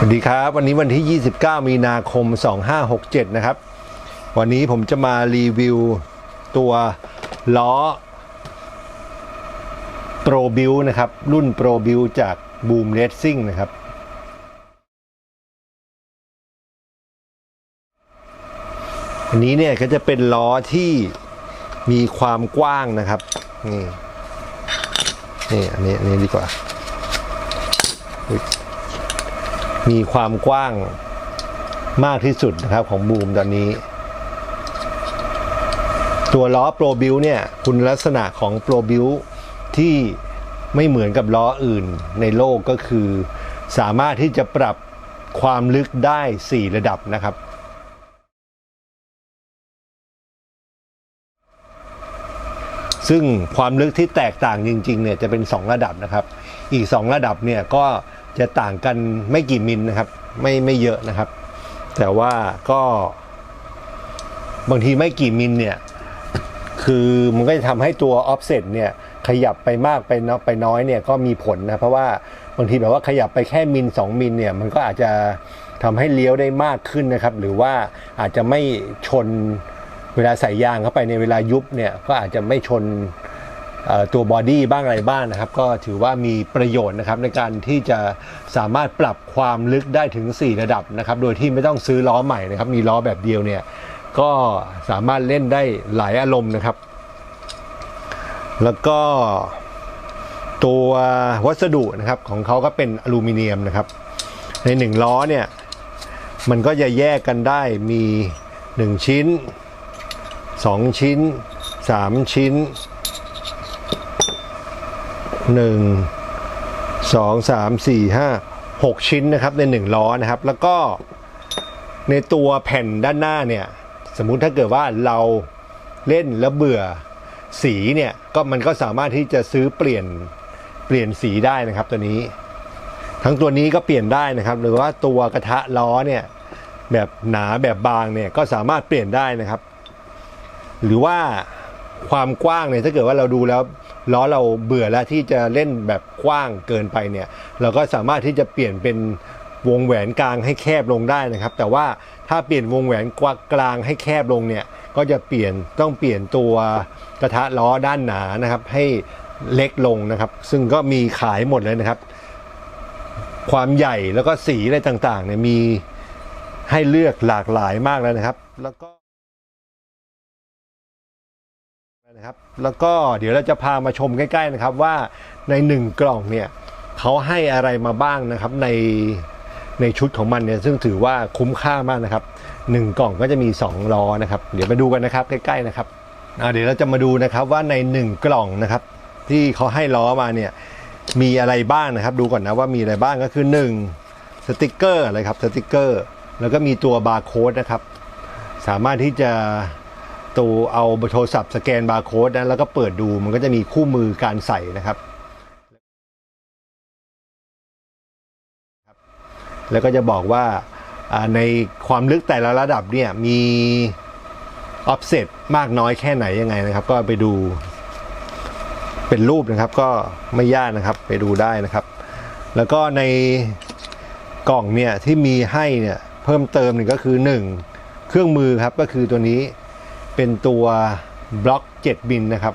สวัสดีครับ วันนี้วันที่ 29 มีนาคม 2567 นะครับ วันนี้ผมจะมารีวิวตัวล้อ Pro b u i l นะครับ รุ่น Pro b u i l จาก Boom Racing นะครับ อันนี้เนี่ยก็จะเป็นล้อที่มีความกว้างนะครับ นี่ นี่ อันนี้ อันนี้ดีกว่า มีความกว้างมากที่สุดนะครับของบูมตอนนี้ ตัวล้อโปรบิวเนี่ยคุณลักษณะของโปรบิวที่ไม่เหมือนกับล้ออื่นในโลกก็คือ สามารถที่จะปรับความลึกได้ 4 ระดับนะครับ ซึ่งความลึกที่แตกต่างจริงๆเนี่ยจะเป็น 2 ระดับนะครับ อีก 2 ระดับเนี่ยก็ จะต่างกันไม่กี่มิลนะครับไม่ไม่เยอะนะครับ แต่ว่าก็บางทีไม่กี่มิลเนี่ยคือมันก็จะทำให้ตัว offset เนี่ยขยับไปมากไปน้อยไปน้อยเนี่ยก็มีผลนะเพราะว่าบางทีแบบว่าขยับไปแค่มิล2มิลเนี่ยมันก็อาจจะทำให้เลี้ยวได้มากขึ้นนะครับ หรือว่าอาจจะไม่ชนเวลาใส่ยางเข้าไปในเวลายุบเนี่ยก็อาจจะไม่ชน ตัวบอดี้บ้างอะไรบ้างนะครับ ก็ถือว่ามีประโยชน์นะครับในการที่จะสามารถปรับความลึกได้ถึง 4 ระดับนะครับ โดยที่ไม่ต้องซื้อล้อใหม่นะครับ มีล้อแบบเดียวเนี่ยก็สามารถเล่นได้หลายอารมณ์นะครับ แล้วก็ตัววัสดุนะครับของเขาก็เป็นอลูมิเนียมนะครับ ในหนึ่งล้อเนี่ยมันก็จะแยกกันได้มี 1 ชิ้น 2 ชิ้น 3 ชิ้น 1 2 3 4 5 6 ชิ้นนะครับใน 1 ล้อนะครับ แล้วก็ในตัวแผ่นด้านหน้าเนี่ย สมมุติถ้าเกิดว่าเราเล่นแล้วเบื่อสีเนี่ยก็มันก็สามารถที่จะซื้อเปลี่ยนเปลี่ยนสีได้นะครับตัวนี้ ทั้งตัวนี้ก็เปลี่ยนได้นะครับ หรือว่าตัวกระทะล้อเนี่ยแบบหนาแบบบางเนี่ยก็สามารถเปลี่ยนได้นะครับ หรือว่าความกว้างเนี่ยถ้าเกิดว่าเราดูแล้ว ล้อเราเบื่อแล้วที่จะเล่นแบบกว้างเกินไปเนี่ย เราก็สามารถที่จะเปลี่ยนเป็นวงแหวนกลางให้แคบลงได้นะครับ แต่ว่าถ้าเปลี่ยนวงแหวนกว้างกลางให้แคบลงเนี่ย ก็จะเปลี่ยนต้องเปลี่ยนตัวกระทะล้อด้านหนานะครับ ให้เล็กลงนะครับ ซึ่งก็มีขายหมดเลยนะครับ ความใหญ่แล้วก็สีอะไรต่างๆเนี่ยมีให้เลือกหลากหลายมากแล้วนะครับ แล้วก็ นะครับ แล้วก็เดี๋ยวเราจะพามาชมใกล้ๆนะครับว่าในหนึ่งกล่องเนี่ยเขาให้อะไรมาบ้างนะครับในในชุดของมันเนี่ยซึ่งถือว่าคุ้มค่ามากนะครับหนึ่งกล่องก็จะมี 2 ล้อนะครับ เดี๋ยวมาดูกันนะครับใกล้ๆนะครับเดี๋ยวเราจะมาดูนะครับว่าในหนึ่งกล่องนะครับ ที่เขาให้ล้อมาเนี่ยมีอะไรบ้างนะครับ ดูก่อนนะว่ามีอะไรบ้างก็คือ 1 สติกเกอร์อะไรครับสติกเกอร์ แล้วก็มีตัวบาร์โค้ดนะครับ สามารถที่จะ ตัวเอาโทรศัพท์สแกนบาร์โค้ดนะแล้วก็เปิดดูมันก็จะมีคู่มือการใส่นะครับ แล้วก็จะบอกว่าอ่าในความลึกแต่ละระดับเนี่ยมีออฟเซตมากน้อยแค่ไหนยังไงนะครับ ก็ไปดูเป็นรูปนะครับก็ไม่ยากนะครับไปดูได้นะครับ แล้วก็ในกล่องเนี่ยที่มีให้เนี่ยเพิ่มเติมหนึ่งก็คือ 1 เครื่องมือครับก็คือตัวนี้ เป็นตัวบล็อก 7 บินนะครับ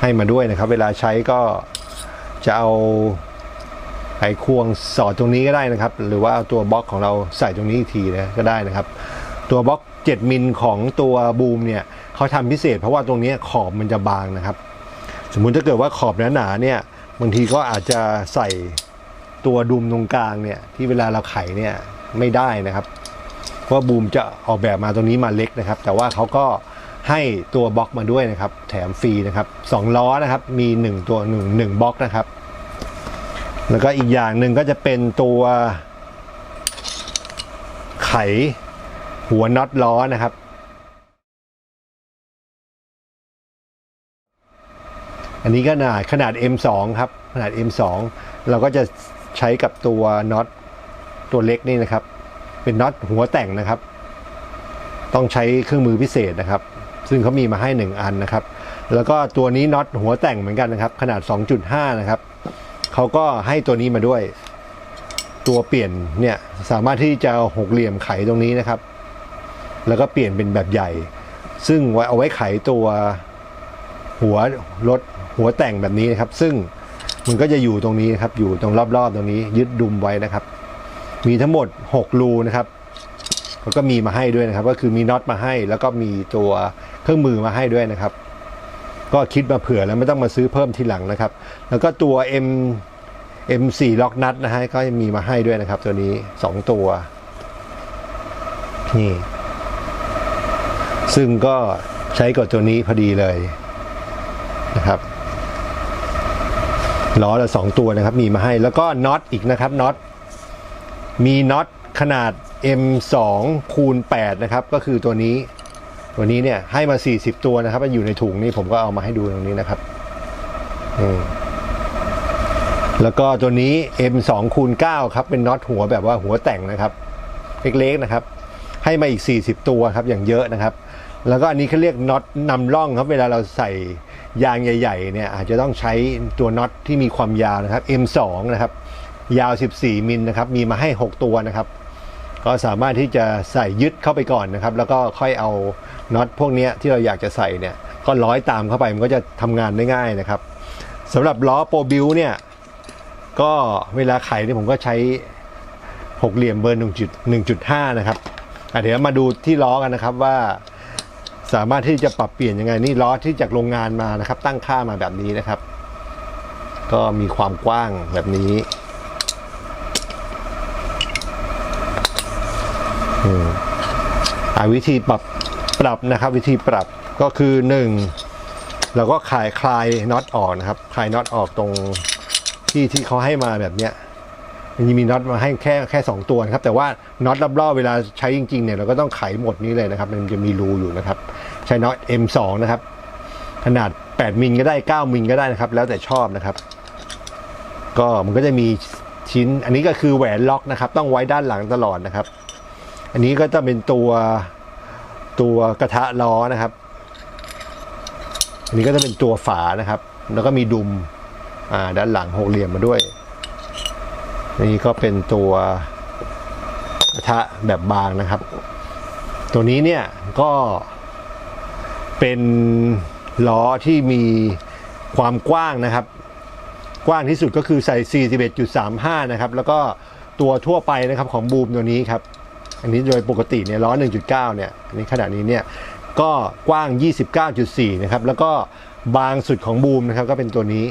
ให้มาด้วยนะครับ เวลาใช้ก็จะเอาไขควงสอดตรงนี้ก็ได้นะครับ หรือว่าเอาตัวบล็อกของเราใส่ตรงนี้อีกทีนะก็ได้นะครับ ตัวบล็อก 7 มิลของตัวบูมเนี่ย เขาทำพิเศษ เพราะว่าตรงนี้ขอบมันจะบางนะครับ สมมุติถ้าเกิดว่าขอบหนาๆเนี่ยบางทีก็อาจจะใส่ตัวดุมตรงกลางเนี่ยที่เวลาเราไขเนี่ยไม่ได้นะครับ เพราะบูมจะออกแบบมาตรงนี้มาเล็กนะครับ แต่ว่าเขาก็ให้ตัวบล็อกมาด้วยนะครับ แถมฟรีนะครับสองล้อนะครับมี 1 ตัว1 1บล็อกนะครับ แล้วก็อีกอย่างหนึ่งก็จะเป็นตัวไขหัวน็อตล้อนะครับ อันนี้ก็ขนาดขนาด M2 ครับ ขนาด M2 เราก็จะใช้กับตัวน็อตตัวเล็กนี่นะครับ เป็นน็อตหัวแต่งนะครับ ต้องใช้เครื่องมือพิเศษนะครับ ซึ่งเขามีมาให้หนึ่งอันนะครับ แล้วก็ตัวนี้น็อตหัวแต่งเหมือนกันนะครับ ขนาด 2.5 นะครับเขาก็ให้ตัวนี้มาด้วย ตัวเปลี่ยนเนี่ยสามารถที่จะหกเหลี่ยมไขตรงนี้นะครับ แล้วก็เปลี่ยนเป็นแบบใหญ่ ซึ่งไว้เอาไว้ไขตัว หัวรถหัวแต่งแบบนี้นะครับ ซึ่งมันก็จะอยู่ตรงนี้นะครับ อยู่ตรงรอบๆตรงนี้ยึดดุมไว้นะครับ มีทั้งหมด 6 รูนะครับแล้วก็มีมาให้ด้วยนะครับ ก็คือมีน็อตมาให้ แล้วก็มีตัวเครื่องมือมาให้ด้วยนะครับ ก็คิดมาเผื่อแล้วไม่ต้องมาซื้อเพิ่มทีหลังนะครับ แล้วก็ตัว M M4 ล็อกนัดนะฮะก็มีมาให้ด้วยนะครับ ตัวนี้ 2 ตัวนี่ซึ่งก็ใช้กับตัวนี้พอดีเลย นะครับล้อละสองตัวนะครับมีมาให้แล้วก็น็อตอีกนะครับน็อตมีน็อตขนาด M2 คูณ8นะครับ ก็คือตัวนี้ ตัวนี้เนี่ยให้มา 40 ตัวนะครับมันอยู่ในถุงนี่ผมก็เอามาให้ดูตรงนี้นะครับแล้วก็ตัวนี้ M2 คูณ9ครับ เป็นน็อตหัวแบบว่าหัวแต่งนะครับ เล็กๆนะครับ ให้มาอีก 40 ตัวครับอย่างเยอะนะครับ แล้วก็อันนี้เขาเรียกน็อตนำร่องครับ เวลาเราใส่ ยางใหญ่ๆเนี่ยอาจจะต้องใช้ตัวน็อตที่มีความยาวนะครับ M2 นะครับยาว 14 มิลนะครับมีมาให้ 6 ตัวนะครับ ก็สามารถที่จะใส่ยึดเข้าไปก่อนนะครับ แล้วก็ค่อยเอาน็อตพวกเนี้ยที่เราอยากจะใส่เนี่ยก็ร้อยตามเข้าไปมันก็จะทำงานได้ง่ายนะครับสำหรับล้อโปรบิวเนี่ยก็เวลาไขเนี่ยผมก็ใช้หกเหลี่ยมเบอร์1.1.5นะครับเดี๋ยวมาดูที่ล้อกันนะครับว่า สามารถที่จะปรับเปลี่ยนยังไงนี่ล้อที่จากโรงงานมานะครับ ตั้งค่ามาแบบนี้นะครับ ก็มีความกว้างแบบนี้อ่าวิธีปรับปรับนะครับ วิธีปรับก็คือหนึ่งเราก็คลายคลายน็อตออกนะครับ คลายน็อตออกตรงที่ที่เขาให้มาแบบเนี้ย นจะมีน็อตมาให้แค่แค่ 2 ตัวนะครับแต่ว่าน็อตรอบๆเวลาใช้จริงๆเนี่ยเราก็ต้องไขหมดนี้เลยนะครับ มันจะมีรูอยู่นะครับ ใช้น็อต M2 นะครับ ขนาด 8มิลก็ได้ 9มิลก็ได้นะครับ แล้วแต่ชอบนะครับ ก็มันก็จะมีชิ้นอันนี้ก็คือแหวนล็อกนะครับ ต้องไว้ด้านหลังตลอดนะครับ อันนี้ก็จะเป็นตัวตัวกระทะล้อนะครับ อันนี้ก็จะเป็นตัวฝานะครับ แล้วก็มีดุมด้านหลังหกเหลี่ยมมาด้วย นี่ก็เป็นตัวกระทะแบบบางนะครับ ตัวนี้เนี่ยก็เป็นล้อที่มีความกว้างนะครับ กว้างที่สุดก็คือใส่ 41.35 นะครับ แล้วก็ตัวทั่วไปนะครับของบูมตัวนี้ครับ อันนี้โดยปกติเนี่ยล้อ 1.9 เนี่ยอันนี้ขนาดนี้เนี่ยก็กว้าง 29.4 นะครับ แล้วก็บางสุดของบูมนะครับก็เป็นตัวนี้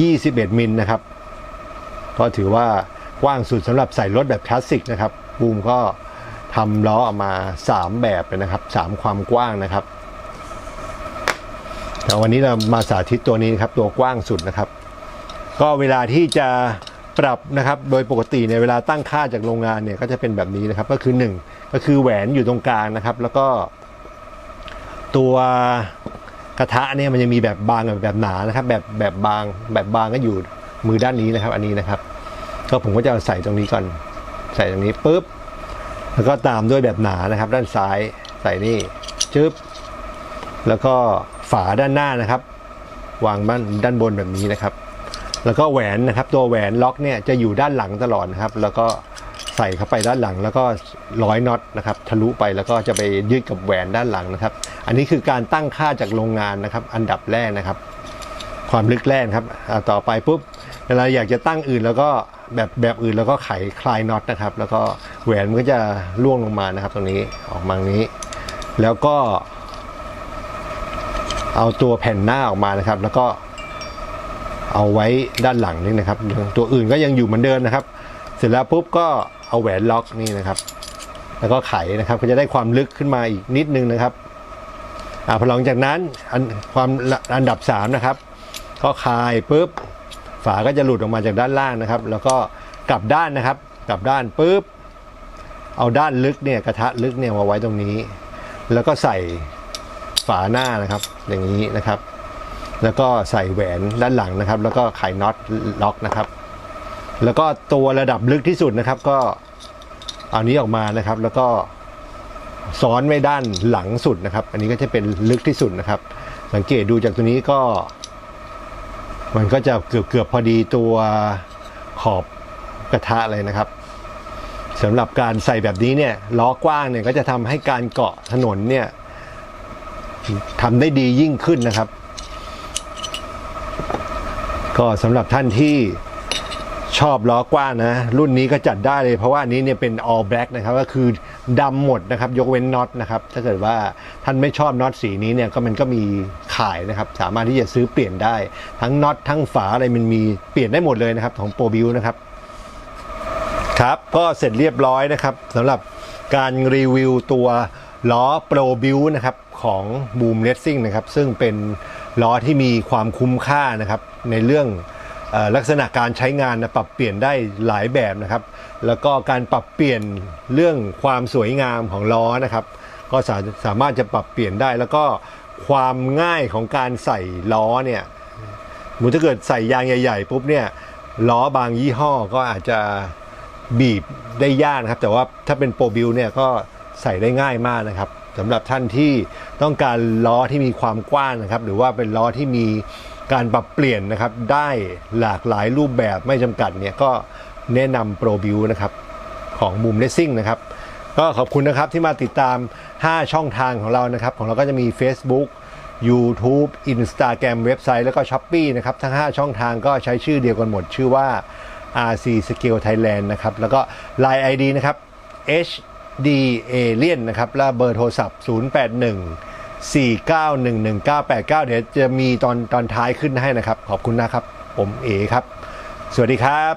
21 มิลนะครับ ก็ถือว่ากว้างสุดสำหรับใส่รถแบบคลาสสิกนะครับบูมก็ทำล้อออกมา 3 แบบเลยนะครับ 3 ความกว้างนะครับแต่วันนี้เรามาสาธิตตัวนี้ครับตัวกว้างสุดนะครับ ก็เวลาที่จะปรับนะครับโดยปกติเนี่ยเวลาตั้งค่าจากโรงงานเนี่ยก็จะเป็นแบบนี้นะครับก็คือ 1 ก็คือแหวนอยู่ตรงกลางนะครับ แล้วก็ ตัวกระทะเนี่ยมันจะมีแบบบางกับแบบหนานะครับ แบบแบบบางแบบบางก็อยู่ มือด้านนี้นะครับ อันนี้นะครับ ก็ผมก็จะใส่ตรงนี้ก่อน ใส่ตรงนี้ปุ๊บ แล้วก็ตามด้วยแบบหนานะครับ ด้านซ้ายใส่นี่จึ๊บแล้วก็ฝาด้านหน้านะครับ วางบ้านด้านบนแบบนี้นะครับ แล้วก็แหวนนะครับ ตัวแหวนล็อกเนี่ยจะอยู่ด้านหลังตลอดนะครับ แล้วก็ใส่เข้าไปด้านหลังแล้วก็ร้อยน็อตนะครับทะลุไปแล้วก็จะไปยึดกับแหวนด้านหลังนะครับ อันนี้คือการตั้งค่าจากโรงงานนะครับ อันดับแรกนะครับ ความลึกแรกครับต่อไปปุ๊บ เวลาอยากจะตั้งอื่นแล้วก็แบบแบบอื่นแล้วก็ไขคลายน็อตนะครับ แล้วก็แหวนมันก็จะล่วงลงมานะครับ ตรงนี้ออกมางนี้ แล้วก็ เอาตัวแผ่นหน้าออกมานะครับ แล้วก็เอาไว้ด้านหลังนี่นะครับ ตัวอื่นก็ยังอยู่เหมือนเดิมนะครับ เสร็จแล้วปุ๊บก็เอาแหวนล็อกนี่นะครับ แล้วก็ไขนะครับก็จะได้ความลึกขึ้นมาอีกนิดนึงนะครับอ่าพอหลังจากนั้นอันความอันดับสามนะครับ ก็คลายปุ๊บ ฝาก็จะหลุดออกมาจากด้านล่างนะครับ แล้วก็กลับด้านนะครับ กลับด้านปุ๊บเอาด้านลึกเนี่ยกระทะลึกเนี่ยมาไว้ตรงนี้ แล้วก็ใส่ฝาหน้านะครับ อย่างนี้นะครับ แล้วก็ใส่แหวนด้านหลังนะครับ แล้วก็ไขน็อตล็อกนะครับ แล้วก็ตัวระดับลึกที่สุดนะครับ ก็เอานี้ออกมานะครับ แล้วก็ซ้อนไว้ด้านหลังสุดนะครับ อันนี้ก็จะเป็นลึกที่สุดนะครับ สังเกตดูจากตัวนี้ก็ มันก็จะเกือบเกือบพอดีตัวขอบกระทะเลยนะครับสำหรับการใส่แบบนี้เนี่ยล้อกว้างเนี่ยก็จะทำให้การเกาะถนนเนี่ยทำได้ดียิ่งขึ้นนะครับ ก็สำหรับท่านที่ชอบล้อกว้างนะ รุ่นนี้ก็จัดได้เลยเพราะว่านนี้เนี่ยเป็น all black นะครับ ก็คือ ดำหมดนะครับยกเว้นน็อตนะครับถ้าเกิดว่าท่านไม่ชอบน็อตสีนี้เนี่ยก็มันก็มีขายนะครับสามารถที่จะซื้อเปลี่ยนได้ ทั้งน็อตทั้งฝาอะไรมันมีเปลี่ยนได้หมดเลยนะครับของโปรบิวนะครับครับก็เสร็จเรียบร้อยนะครับสำหรับการรีวิวตัวล้อโปรบิวนะครับของบูมเลสซิ่งนะครับซึ่งเป็นล้อที่มีความคุ้มค่านะครับในเรื่อง ลักษณะการใช้งานนะปรับเปลี่ยนได้หลายแบบนะครับ แล้วก็การปรับเปลี่ยนเรื่องความสวยงามของล้อนะครับ ก็สาสามารถจะปรับเปลี่ยนได้แล้วก็ความง่ายของการใส่ล้อเนี่ยมมุติถ้าเกิดใส่ยางใหญ่ๆปุ๊บเนี่ยล้อบางยี่ห้อก็อาจจะบีบได้ยากนะครับ แต่ว่าถ้าเป็นโปรบิวเนี่ยก็ใส่ได้ง่ายมากนะครับสำหรับท่านที่ต้องการล้อที่มีความกว้างนะครับ หรือว่าเป็นล้อที่มี การปรับเปลี่ยนนะครับได้หลากหลายรูปแบบไม่จำกัดเนี่ยก็แนะนำโปรบิวนะครับของมุมเลสซิ่งนะครับก็ขอบคุณนะครับที่มาติดตาม 5 ช่องทางของเรานะครับ ของเราก็จะมี Facebook YouTube Instagram เว็บไซต์แล้วก็ s h อ p e e นะครับ ทั้ง 5 ช่องทางก็ใช้ชื่อเดียวกันหมด ชื่อว่า RC Scale Thailand นะครับ แล้วก็ Line ID นะครับ HD Alien นะครับ และเบอร์โทรศัพท์ 081 4911989 เดี๋ยวจะมีตอนตอนท้ายขึ้นให้นะครับ ขอบคุณนะครับ ผมเอครับ สวัสดีครับ